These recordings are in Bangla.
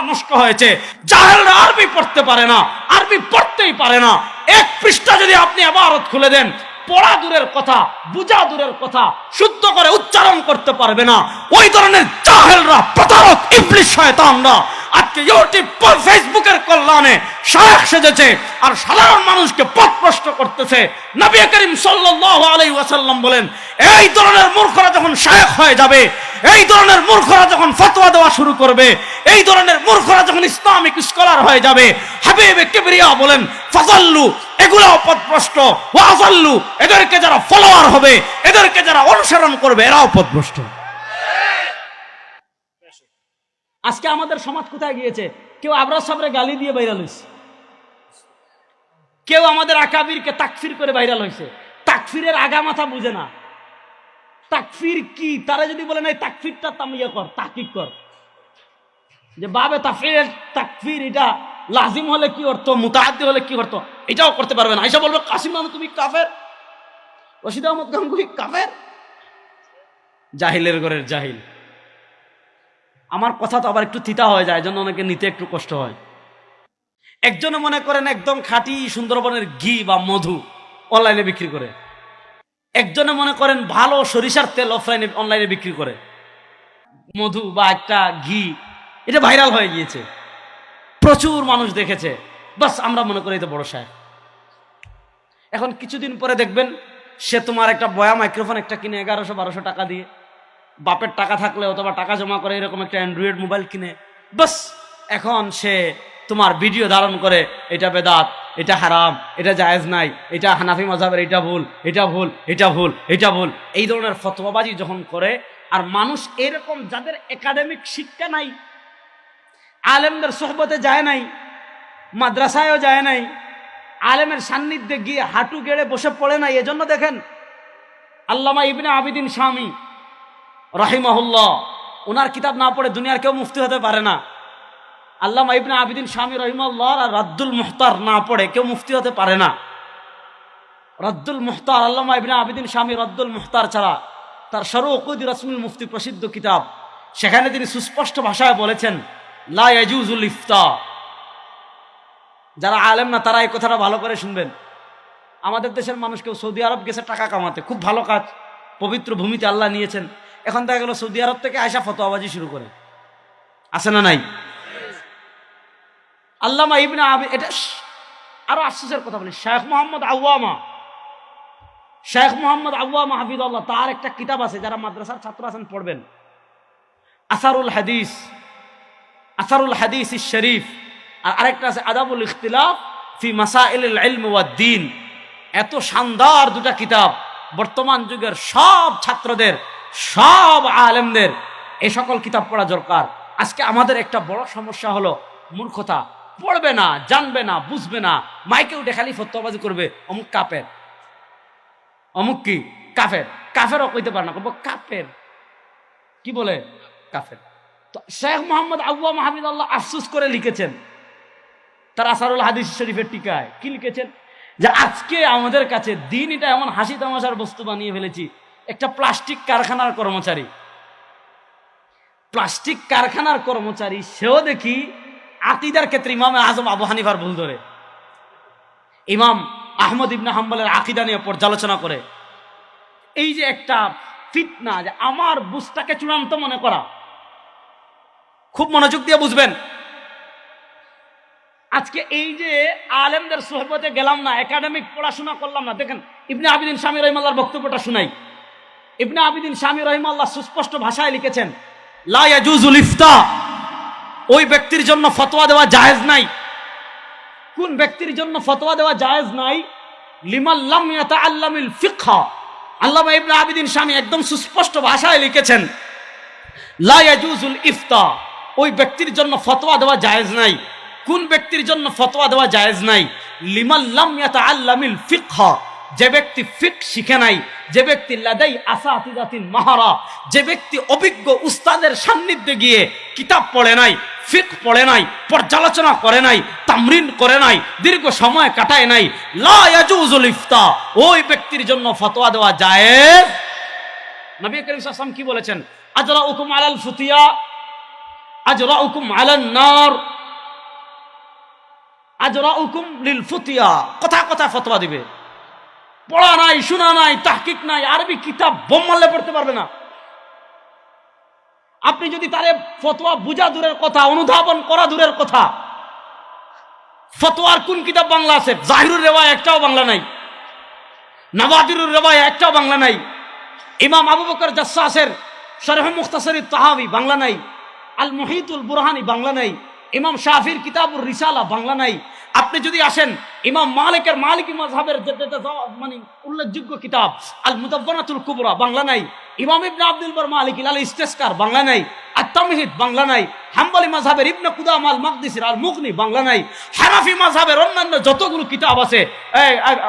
পড়া নষ্ট হয়েছে। জাহেলরা আরবি পড়তে পারে না, আরবি পড়তেই পারে না। এক পৃষ্ঠা যদি আপনি আবারত খুলে দেন, পড়া দূরের কথা, বুঝা দূরের কথা, শুদ্ধ করে উচ্চারণ করতে পারবে না। ওই ধরনের জাহেলরা, প্রতারক, ইবলিশ শয়তানরা আজকে ইউটিউব ফেসবুকের কল্যাণে শায়খ সেজেছে আর সাধারণ মানুষকে পথভ্রষ্ট করতেছে। নবী করিম আলাইহি ওয়াসাল্লাম বলেন, এই ধরনের মূর্খরা যখন শায়খ হয়ে যাবে, এই ধরনের মূর্খরা যখন ফতোয়া দেওয়া শুরু করবে, এই ধরনের মূর্খরা যখন ইসলামিক স্কলার হয়ে যাবে, হাবিবে কিবরিয়া বলেন, ফাজাল্লু, এগুলাও পথভ্রষ্ট। ওয়াজাল্লু এদেরকে যারা ফলোয়ার হবে, এদেরকে যারা অনুসরণ করবে, এরাও পথভ্রষ্ট। আজকে আমাদের সমাজ কোথায় গিয়েছে? কেউ আবরাজ সাবরে গালি দিয়ে বাইরাল হয়েছে কেউ আমাদের আকাবিরকে তাকফির করে ভাইরাল হয়েছে তাকফিরের আগা মাথা বুঝে না। তাকফির কি? তারা যদি বলে, নাই, তাকফিরটা তামিয়া কর তাকিক কর। যে বাবে তাফির, তাকফির এটা লাজিম হলে কি অর্থ? মুতাহাদ্দি হলে কি অর্থ? এটাও করতে পারবে না। আইসা বলবে, কাসিম আহমদ তুমি কাফের? রশিদ আহমদ গাঙ্গুহি কাফের? জাহিলের ঘরের জাহিল। আমার কথা তো আবার একটু তিতা হয়ে যায় জন্য অনেকে নিতে একটু কষ্ট হয়। একজনে মনে করেন একদম খাঁটি সুন্দরবনের ঘি বা মধু অনলাইনে বিক্রি করে। একজনে মনে করেন ভালো সরিষার তেল অফলাইনে, অনলাইনে বিক্রি করে। মধু বা একটা ঘি, এটা ভাইরাল হয়ে গিয়েছে। প্রচুর মানুষ দেখেছে। বাস, আমরা মনে করি তো বড় সাহেব এখন কিছুদিন পরে দেখবেন, সে তোমার একটা বয়া মাইক্রোফোন একটা কিনে এগারোশো বারোশো টাকা দিয়ে বাপের টাকা থাকলে অথবা টাকা জমা করে এরকম একটা অ্যান্ড্রয়েড মোবাইল কিনে, বাস, এখন সে তোমার ভিডিও ধারণ করে, এটা বেদাত, এটা হারাম, এটা জায়েজ নাই, এটা হানাফি মজাবের, এটা ভুল এটা ভুল এটা ভুল এটা ভুল। এই ধরনের ফতোয়াবাজি যখন করে, আর মানুষ এরকম যাদের একাডেমিক শিক্ষা নাই, আলেমদের সোহবতে যায় নাই, মাদ্রাসায়ও যায় নাই, আলেমের সান্নিধ্যে গিয়ে হাঁটু গেড়ে বসে পড়ে নাই, এজন্য দেখেন আল্লামা ইবনে আবিদিন স্বামী রাহিমাহুল্লাহ ওনার কিতাব না পড়ে দুনিয়ার কেউ মুফতি হতে পারে না। আল্লামা ইবনে আবিদিন স্বামী রহিমাল্লাহ আর রাদ্দুল মুহতার না পড়ে কেউ মুফতি হতে পারে না। রদ্দুল মুহতার আল্লামা ইবনে আবিদিন স্বামী রদ্দুল মুহতার ছাড়া তার সরকুদি রসমুল মুফতি প্রসিদ্ধ কিতাব। সেখানে তিনি সুস্পষ্ট ভাষায় বলেছেন, লা ইয়াজুজুল ইফতা যারা আলেম না, তারা এই কথাটা ভালো করে শুনবেন। আমাদের দেশের মানুষ কেউ সৌদি আরব গেছে, টাকা কামাতে। খুব ভালো কাজ। পবিত্র ভূমিতে আল্লাহ নিয়েছেন। এখন দেখা গেল সৌদি আরব থেকে আয়সা ফতোয়াবাজি শুরু করে। আছে না নাই? আল্লামা ইবনে আবি, এটা আরও আফসোসের কথা বলি। শেখ মোহাম্মদ আউয়ামা শেখ মোহাম্মদ আউয়ামা হাফিদ আল্লাহ তার একটা কিতাব আছে, যারা মাদ্রাসার ছাত্র আছেন, পড়বেন। আসারুল হাদিস আসারুল হাদিস শরীফ, আর আরেকটা আছে, আদাবুল ইখতিলাফ ফি মাসাইল ইলম ওয়াদ দিন। এত শানদার দুটা কিতাব বর্তমান যুগের সব ছাত্রদের সব আলেমদের এই সকল কিতাব পড়া দরকার। আজকে আমাদের একটা বড় সমস্যা হলো, মূর্খতা। পড়বে না, জানবে না, বুঝবে না। মাইকে উঠে খালি ফতোয়াবাজি করবে, অমুক কাপের। অমুক কি? কাফের। কাফেরও কইতে পারে না কব কাপের। কি বলে? কাফের। তো শেখ মোহাম্মদ আবুয়া মাহমিদ আল্লাহ আফসুস করে লিখেছেন, তার আসারুল হাদিস শরীফের টিকায়। কি লিখেছেন? যে আজকে আমাদের কাছে দিন এটা এমন হাসি তামাশার বস্তু বানিয়ে ফেলেছি একটা প্লাস্টিক কারখানার কর্মচারী। প্লাস্টিক কারখানার কর্মচারী, সেও দেখি আকিদার ক্ষেত্রে ইমামে আজম আবু হানিফার ভুল ধরে। ইমাম আহমদ ইবনা হাম্বলের আকিদা নিয়ে পর্যালোচনা করে। এই যে একটা ফিতনা যে আমার বুঝটাকে চূড়ান্ত মনে করা। খুব মনোযোগ দিয়ে বুঝবেন। আজকে এই যে আলেমদের সোহবতে গেলাম না, একাডেমিক পড়াশোনা করলাম না। দেখেন, ইবনে আবিদিন স্বামী রহিমাল্লাহর বক্তব্যটা শুনাই। ইবনে আবিদিন স্বামী রহিমাল্লাহ সুস্পষ্ট ভাষায় লিখেছেন, লা ইয়াজুজুল ইফতা ওই ব্যক্তির জন্য ফতোয়া দেওয়া জায়েজ নাই। কোন ব্যক্তির জন্য ফতোয়া দেওয়া জায়েজ নাই? লিমাল্লাম ইয়াতাআল্লামিল ফিকহা। আল্লামা ইবনে আবিদিন স্বামী একদম সুস্পষ্ট ভাষায় লিখেছেন, লা ইয়াজুজুল ইফতা ওই ব্যক্তির জন্য ফতোয়া দেওয়া জায়েজ নাই। কোন ব্যক্তির জন্য ফতোয়া দেওয়া জায়েজ নাই? লিমাল্লাম ইয়াতাআল্লামিল ফিকহা। যে ব্যক্তি ফিক শিখে নাই, যে ব্যক্তি লাদাই আসাতিদাতিন মাহারা, যে ব্যক্তি অভিজ্ঞ উস্তাদের সান্নিধ্যে গিয়ে কিতাব পড়ে নাই, ফিক পড়ে নাই, পর্যালোচনা করে নাই, তামরিন করে নাই, দীর্ঘ সময় কাটায় নাই, লা ইয়াজুজুল ইফতা, ওই ব্যক্তির জন্য ফতোয়া দেওয়া যায় নবী করিম ওয়াসাল্লাম কি বলেছেন? আজরা উকুম আলাল ফুতিয়া, আজরাউকুম আলান নার, আজরাউকুম লিল ফুতিয়া। কথা কথা ফতোয়া দিবে। পড়া নাই, শোনা নাই, তাহকিক নাই, আরবি কিতাব বোম মারলে পড়তে পারবে না। আপনি যদি তারে ফতোয়া বুঝা দূরের কথা, অনুধাবন করা দূরের কথা, ফতোয়ার কোন কিতাব বাংলা আছে? জাহিরুর রেওয়ায় একটাও বাংলা নাই। নবাদিরুর রেওয়ায় একটাও বাংলা নাই। ইমাম আবু বকর জাসাসের শরহ তাহাবি বাংলা নাই। আল মুহিতুল বুরহানি বাংলা নাই। ইমাম শাফির কিতাবুর রিসালা বাংলা নাই। আপনি যদি আসেন, ইমাম মালিকের মালিকি যে- মানে উল্লেখযোগ্য কিতাব আল মুদাব্বানাতুল কুবরা, বাংলা নাই। ইমাম ইবনে আব্দুল বার মালিক আল ইস্তেস্কার বাংলা নাই। আত-তামহিদ বাংলা নাই। হাম্বলি মাযহাবের ইবনে কুদাম আল মাকদিসির আল মুগনি বাংলা নাই। হানাফি মাযহাবের অন্যান্য যতগুলো কিতাব আছে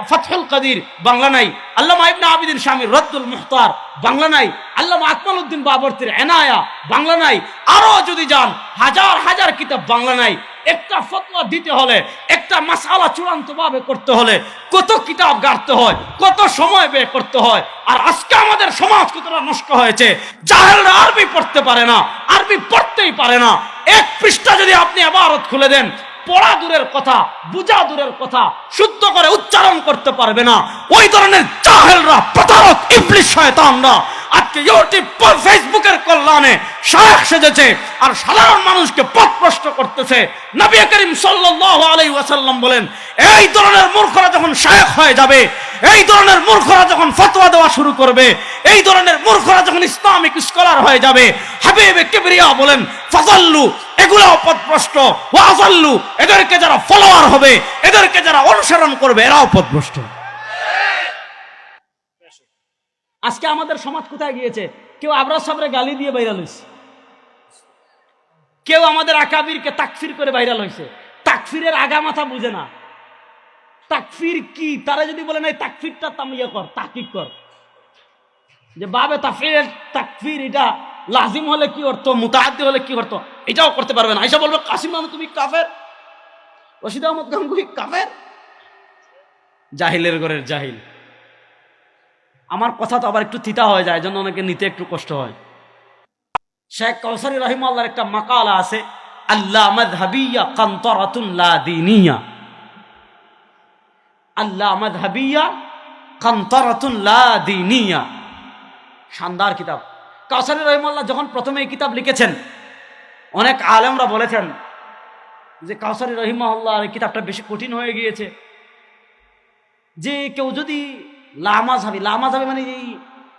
ফাতহুল কাদির, বাংলা নাই। আল্লামা ইবনে আবিদিন শামির, রদ্দুল মুখতার, বাংলা নাই। আল্লামা আকমাল উদ্দিন বাবরতির এনায়া, বাংলা নাই। আরও যদি যান, হাজার হাজার কিতাব বাংলা নাই। একটা ফতোয়া দিতে হলে, একটা মাসালা চূড়ান্ত ভাবে করতে হলে কত কিতাব গাড়তে হয়, কত সময় ব্যয় করতে হয়। আর আজকে আমাদের সমাজ কতটা নষ্ট হয়েছে, জাহেলরা আরবি পড়তে পারে না, আরবি পড়তেই পারে না। এক পৃষ্ঠা যদি আপনি আবারত খুলে দেন, পড়া দূরের কথা, বুঝা দূরের কথা, শুদ্ধ করে উচ্চারণ করতে পারবে না। ওই ধরনের জাহেলরা, প্রতারক, ইবলিশ শয়তানরা আজকে ইউটিউব ফেসবুকের কল্যাণে সহায়ক সেজেছে আর সাধারণ মানুষকে পথভ্রষ্ট করতেছে। নবী করিম সাল্লাল্লাহু বলেন, এই ধরনের মূর্খরা যখন সহায়ক হয়ে যাবে, এই ধরনের মূর্খরা যখন ফতোয়া দেওয়া শুরু করবে, এই ধরনের মূর্খরা যখন ইসলামিক স্কলার হয়ে যাবে, হাবিবে কিবরিয়া বলেন, ফাজাল্লু, এগুলাও পথভ্রষ্ট। ওয়াজাল্লু এদেরকে যারা ফলোয়ার হবে, এদেরকে যারা অনুসরণ করবে, এরাও পথভ্রষ্ট। আজকে আমাদের সমাজ কোথায় গিয়েছে? কেউ আবরাজ সাবরে গালি দিয়ে বাইরাল হয়েছে। কেউ আমাদের আকাবিরকে তাকফির করে বাইরাল হয়েছে। তাকফিরের আগা মাথা বুঝে না। তাকফির কি? তারা যদি বলে না তাকফিরটা তামিয়া কর তাকিক কর। যে বাবে তাফির, তাকফির এটা লাজিম হলে কি অর্থ? মুতাহাদ্দি হলে কি অর্থ? এটাও করতে পারবে না। আইসা বলবে, কাসিম আহমদ তুমি কাফের? রশিদ আহমদ গাঙ্গুহি কাফের? জাহিলের ঘরের জাহিল। আমার কথা তো আবার একটু তিতা হয়ে যায় জন্য অনেকে নিতে একটু কষ্ট হয়। শেখ কৌসারি রহিম আল্লাহর একটা মাকালা আছে আল্লাহ মাযহাবিয়া কান্তরাতুন লা দীনিয়া। আল্লাহ মাযহাবিয়া কান্তরাতুন লা দীনিয়া। শানদার কিতাব। কাউসারি রহিমাল্লাহ যখন প্রথমে এই কিতাব লিখেছেন, অনেক আলেমরা বলেছেন যে কাউসারি রহিমাল্লাহ এই কিতাবটা বেশি কঠিন হয়ে গিয়েছে। যে কেউ যদি লামাজ হাবি মানে এই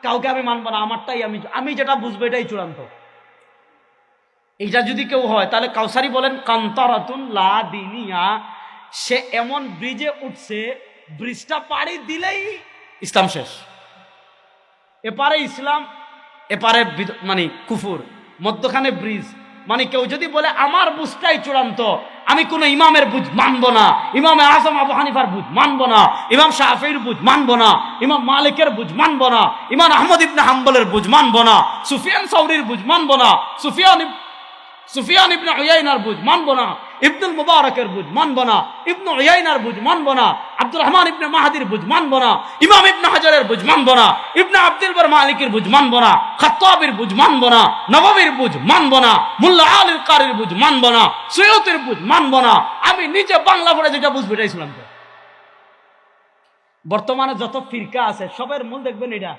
কাউকে আমি মানবো না, আমারটাই আমি আমি যেটা বুঝব এটাই চূড়ান্ত। এইটা যদি কেউ হয়, তাহলে কাউসারি বলেন, কান্তারাতুন লা দিনিয়া সে এমন ব্রিজে উঠছে, ব্রিজটা পাড়ি দিলেই ইসলাম শেষ। এপারে ইসলাম, এপারে মানে কুফুর, মধ্যখানে ব্রিজ। মানে কেউ যদি বলে, আমার বুঝটাই চূড়ান্ত আমি কোনো ইমামের বুঝ মানবো না। ইমাম আজম আবু হানিফার বুঝ মানবো না। ইমাম শাহির বুঝ মানবো না। ইমাম মালিকের বুঝ মানবো না। ইমাম আহমদ ইবনে হাম্বলের বুঝ মানবো না। সুফিয়ান সৌরির বুঝ মানবো না। সুফিয়ান সুফিয়ান ইবনে উয়াইনার বুঝ মানবো না ইবনুল মুবারকের বুঝ মানবো না ইবনু উয়াইনার বুঝ মানবো না আব্দুর রহমান ইবনে মাহাদির বুঝ মানবো না ইমাম ইবনে হাজারের বুঝ মানবো না ইবনে আব্দুল বার মালিকের বুঝ মানবো না বুঝ মানবো না নবাবির বুঝ মানবো না কারির বুঝ মানবো না সৈয়দের বুঝ মানবো না আমি নিজে বাংলা পড়ে যেটা বুঝব এটাই ইসলাম বর্তমানে যত ফিরকা আছে সবের মূল দেখবেন এটা